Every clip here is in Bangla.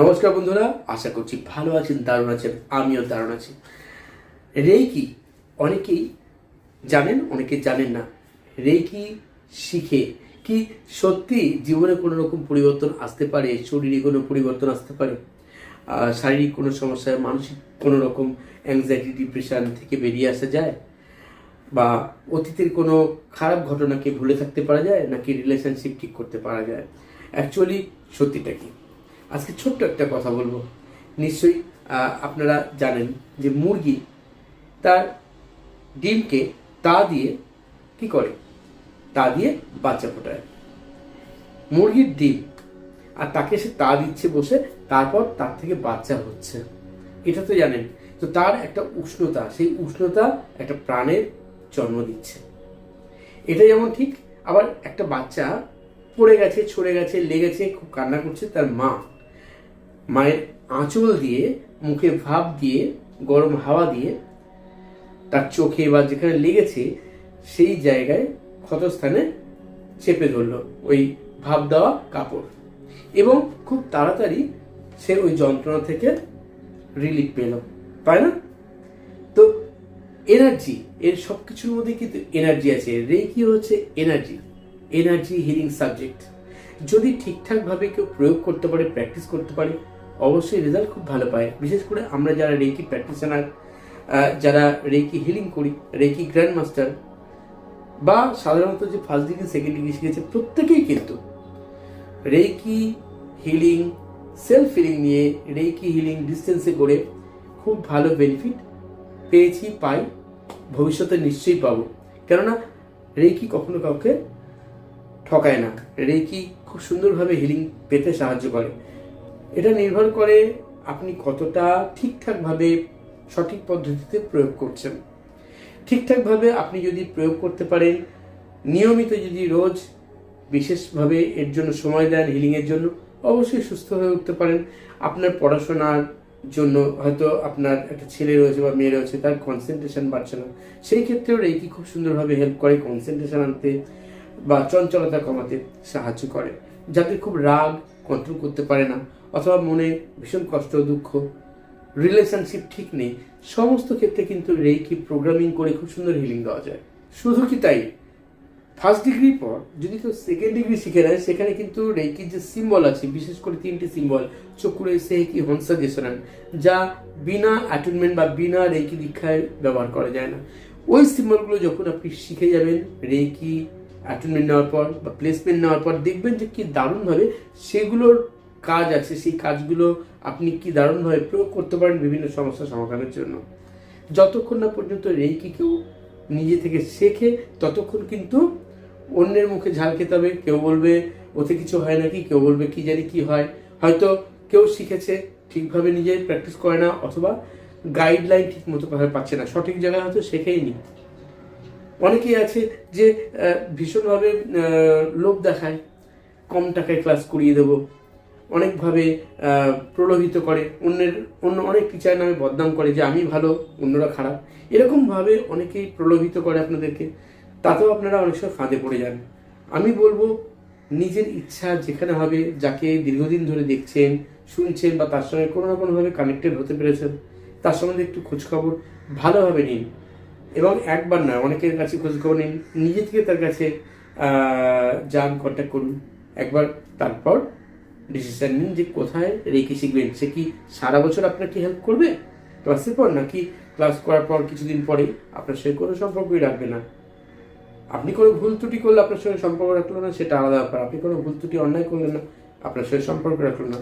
নমস্কার বন্ধুরা, আশা করছি ভালো আছেন, দারুণ আছেন, আমিও দারুণ আছি। রেইকি, অনেকেই জানেন, অনেকে জানেন না, রেইকি শিখে কি সত্যি জীবনে কোনো রকম পরিবর্তন আসতে পারে শরীরে কোনো পরিবর্তন আসতে পারে? শারীরিক কোনো সমস্যায় মানসিক কোনো রকম অ্যাংজাইটি ডিপ্রেশন থেকে বেরিয়ে আসা যায়? বা অতীতের কোনো খারাপ ঘটনাকে ভুলে থাকতে পারা যায়, নাকি রিলেশনশিপ ঠিক করতে পারা যায়? অ্যাকচুয়ালি সত্যিটা কি? আজকে ছোট্ট একটা কথা বলব। নিশ্চয়ই আপনারা জানেন যে মুরগি তার ডিমকে তা দিয়ে কি করে? তা দিয়ে বাচ্চা ফোটায়। মুরগির ডিম, আর তাকে সে তা দিচ্ছে বসে, তারপর তার থেকে বাচ্চা হচ্ছে। এটা তো জানেন, তো তার একটা উষ্ণতা, সেই উষ্ণতা একটা প্রাণের জন্ম দিচ্ছে। এটা যেমন ঠিক, আবার একটা বাচ্চা পড়ে গেছে, ছড়ে গেছে, লেগেছে, খুব কান্না করছে তার মা। মায়ের আঁচল দিয়ে মুখে ভাব দিয়ে, গরম হাওয়া দিয়ে, তার চোখে বা যেখানে লেগেছে, সেই জায়গায় ক্ষতস্থানে চেপে ধরলো ওই ভাব দেওয়া কাপড়। এবং খুব তাড়াতাড়ি সে ওই যন্ত্রণা থেকে রিলিফ পেল, তাই না? তো এনার্জি এর সব কিছুর মধ্যে কিন্তু এনার্জি আছে। রেকি হচ্ছে এনার্জি এনার্জি হিলিং সাবজেক্ট যদি ঠিকঠাকভাবে কেউ প্রয়োগ করতে পারে প্র্যাকটিস করতে পারে অবশ্যই রেজাল্ট খুব ভালো পায়। বিশেষ করে আমরা যারা রেকি প্র্যাকটিশনার যারা রেকি হিলিং করি রেকি গ্র্যান্ড মাস্টার বা সাধারণত যে ফার্স্ট ডিগ্রি সেকেন্ড ডিগ্রি শিখেছে, প্রত্যেকেই কিন্তু রেকি হিলিং সেলফ হিলিং নিয়ে রেকি হিলিং ডিস্টেন্সে করে খুব ভালো বেনিফিট পেয়েছি, পাই, ভবিষ্যতে নিশ্চয়ই পাবো। কেননা রেকি কখনো কাউকে ঠকায় না। রেকি খুব সুন্দরভাবে হিলিং পেতে সাহায্য করে। এটা নির্ভর করে আপনি কতটা ঠিকঠাকভাবে সঠিক পদ্ধতিতে প্রয়োগ করছেন। ঠিকঠাকভাবে আপনি যদি প্রয়োগ করতে পারেন, নিয়মিত যদি রোজ বিশেষভাবে এর জন্য সময় দেন হিলিংয়ের জন্য, অবশ্যই সুস্থ হয়ে উঠতে পারেন। আপনার পড়াশোনার জন্য হয়তো আপনার একটা ছেলে রয়েছে বা মেয়ে রয়েছে, তার কনসেন্ট্রেশন বাড়ছে না। সেই ক্ষেত্রেও রেকি খুব সুন্দরভাবে হেল্প করে কনসেন্ট্রেশন আনতে বা চঞ্চলতা কমাতে সাহায্য করে যাদের খুব রাগ কন্ট্রোল করতে পারে না, অথবা মনে ভীষণ কষ্ট, দুঃখ রিলেশনশিপ ঠিক নেই, সমস্ত ক্ষেত্রে কিন্তু রেকি প্রোগ্রামিং করে খুব সুন্দর হিলিং দেওয়া যায়। শুধু কি তাই? ফার্স্ট ডিগ্রির পর যদি কেউ সেকেন্ড ডিগ্রি শিখে নেয়, সেখানে কিন্তু রেকির যে সিম্বল আছে, বিশেষ করে তিনটি সিম্বল চকুরে, সেহেকি, হংসা জেসনান যা বিনা অ্যাটেনমেন্ট বা বিনা রেকি দীক্ষায় ব্যবহার করা যায় না। ওই সিম্বলগুলো যখন আপনি শিখে যাবেন রেকি অ্যাটেনমেন্ট নেওয়ার পর বা প্লেসমেন্ট নেওয়ার পর দেখবেন যে কি দারুণভাবে সেগুলোর কাজ আছে, সেই কাজগুলো আপনি কি দারুণভাবে প্রয়োগ করতে পারেন বিভিন্ন সমস্যা সমাধানের জন্য। যতক্ষণ না পর্যন্ত রেকি কেউ নিজে থেকে শেখে, ততক্ষণ কিন্তু অন্যের মুখে ঝাল খেতে হবে। কেউ বলবে, ওতে কিছু হয় নাকি? কেউ বলবে, কি জানি কি হয়? হয়তো কেউ শিখেছে, ঠিকভাবে নিজে প্র্যাকটিস করে না, অথবা গাইডলাইন ঠিক মতো ভাবে পাচ্ছে না। সঠিক জায়গায় হয়তো শেখেই নি। অনেকেই আছে যে ভীষণভাবে লোভ দেখায়। কম টাকায় ক্লাস করিয়ে দেবো। অনেকভাবে প্রলোভিত করে। অন্যের, অন্য অনেক টিচার নামে বদনাম করে যে, আমি ভালো, অন্যরা খারাপ। এরকমভাবে অনেকেই প্রলোভিত করে আপনাদেরকে। তাতেও আপনারা অনেক সময় ফাঁদে পড়ে যান। আমি বলব, নিজের ইচ্ছা যেখানে হবে, যাকে দীর্ঘদিন ধরে দেখছেন, শুনছেন বা তার সঙ্গে কোনো না কোনোভাবে কানেক্টেড হতে পেরেছেন, তার সম্বন্ধে একটু খোঁজখবর ভালোভাবে নিন। এবং একবার না অনেকের কাছে খোঁজখবর নিন। নিজে থেকে তার কাছে যান কন্ট্যাক্ট করুন। একবার তারপর ডিসিশন নিন যে কোথায় রেখে শিখবেন। সে কি সারা বছর আপনাকে হেল্প করবে? ক্লাসের পর নাকি ক্লাস করার পর কিছুদিন পরে আপনার সঙ্গে কোনো সম্পর্কই রাখবে না। আপনি কোনো ভুল ত্রুটি করলে আপনার সঙ্গে সম্পর্ক রাখল না, সেটা আলাদা ব্যাপার। আপনি কোনো ভুল ত্রুটি অন্যায় করলেন না, আপনার সঙ্গে সম্পর্ক রাখল না,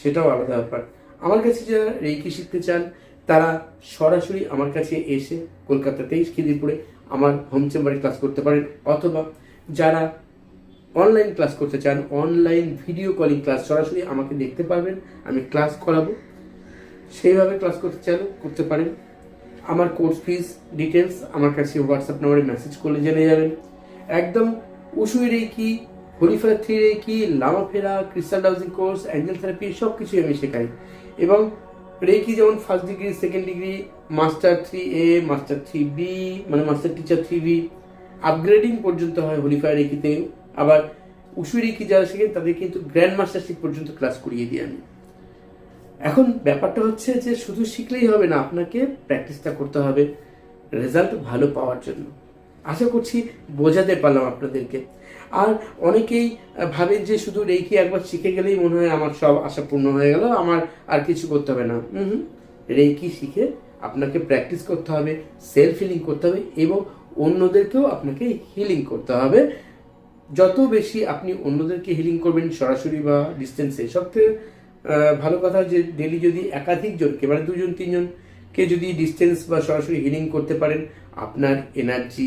সেটাও আলাদা ব্যাপার। আমার কাছে যারা রেকি শিখতে চান তারা সরাসরি আমার কাছে এসে কলকাতাতেই খিদিরপুরে আমার হোম চেম্বারে ক্লাস করতে পারেন। অথবা যারা অনলাইন ক্লাস করতে চান অনলাইন ভিডিও কলিং ক্লাস সরাসরি আমাকে দেখতে পারবেন। আমি ক্লাস করাবো। সেইভাবে ক্লাস করতে চান, করতে পারেন। আমার কোর্স ফিস ডিটেলস আমার কাছে হোয়াটসঅ্যাপ নম্বরে মেসেজ করলে জেনে যাবেন। একদম Usui reiki holy fire three reiki lama fera crystal dowsing course angel therapy সব কিছুই আমি শেখাই। এবং রেকি যেমন first degree second degree master three A master three B মানে master teacher three B upgrading পর্যন্ত হয় হোলিফায়ার রেকিতে। আবার উসুই রেকি যারা শেখেন তাদের কিন্তু গ্র্যান্ড মাস্টারশিপ পর্যন্ত ক্লাস করিয়ে দিই আমি। এখন ব্যাপারটা হচ্ছে যে শুধু শিখলেই হবে না, আপনাকে প্র্যাকটিসটা করতে হবে রেজাল্ট ভালো পাওয়ার জন্য। আশা করছি বোঝাতে পারলাম আপনাদেরকে। আর অনেকেই ভাবেন যে শুধু রেকি একবার শিখে গেলেই মনে হয় আমার সব আশা পূর্ণ হয়ে গেল, আমার আর কিছু করতে হবে না। হুম রেকি শিখে আপনাকে প্র্যাকটিস করতে হবে সেলফ হিলিং করতে হবে এবং অন্যদেরকেও আপনাকে হিলিং করতে হবে। যত বেশি আপনি অন্যদেরকে হিলিং করবেন, সরাসরি বা ডিস্টেন্সে সবথেকে ভালো কথা যে ডেলি যদি একাধিক জনকে মানে দুজন তিনজনকে যদি ডিস্টেন্স বা সরাসরি হিলিং করতে পারেন, আপনার এনার্জি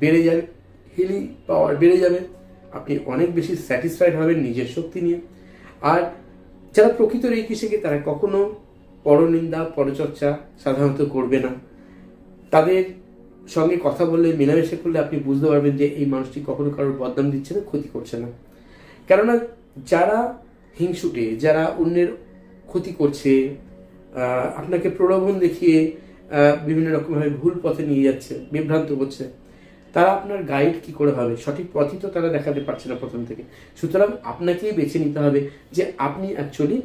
বেড়ে যাবে হিলিং পাওয়ার বেড়ে যাবে। আপনি অনেক বেশি স্যাটিসফাইড হবেন নিজের শক্তি নিয়ে। আর যারা প্রকৃত রেখে শেখে তারা কখনো পরনিন্দা, পরচর্চা সাধারণত করবে না। তাদের সঙ্গে কথা বললে, মেলামেশা করলে আপনি বুঝতে পারবেন যে এই মানুষটি কখনো কারোর বদনাম দিচ্ছে না, ক্ষতি করছে না। কেননা যারা হিংসুটে, যারা অন্যের ক্ষতি করছে আপনাকে প্রলোভন দেখিয়ে বিভিন্ন রকমভাবে ভুল পথে নিয়ে যাচ্ছে, বিভ্রান্ত করছে তারা আপনার গাইড কি করে হবে সঠিক পথই তো তারা দেখাতে পারছে না প্রথম থেকে। সুতরাং আপনাকেই বেছে নিতে হবে যে আপনি অ্যাকচুয়ালি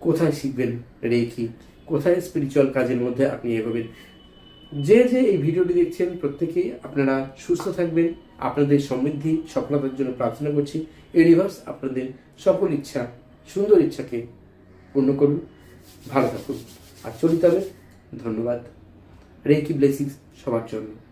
কোথায় শিখবেন রেখি কোথায় স্পিরিচুয়াল কাজের মধ্যে আপনি এগোবেন? যে যে এই ভিডিওটি দেখছেন, প্রত্যেকেই আপনারা সুস্থ থাকবেন। আপনাদের সমৃদ্ধি, সফলতার জন্য প্রার্থনা করছি। ইউনিভার্স আপনাদের সকল ইচ্ছা, সুন্দর ইচ্ছাকে পূর্ণ করুন ভালো থাকুন আর চলিতে হবে ধন্যবাদ। রেকি ব্লেসিংস সবার জন্য।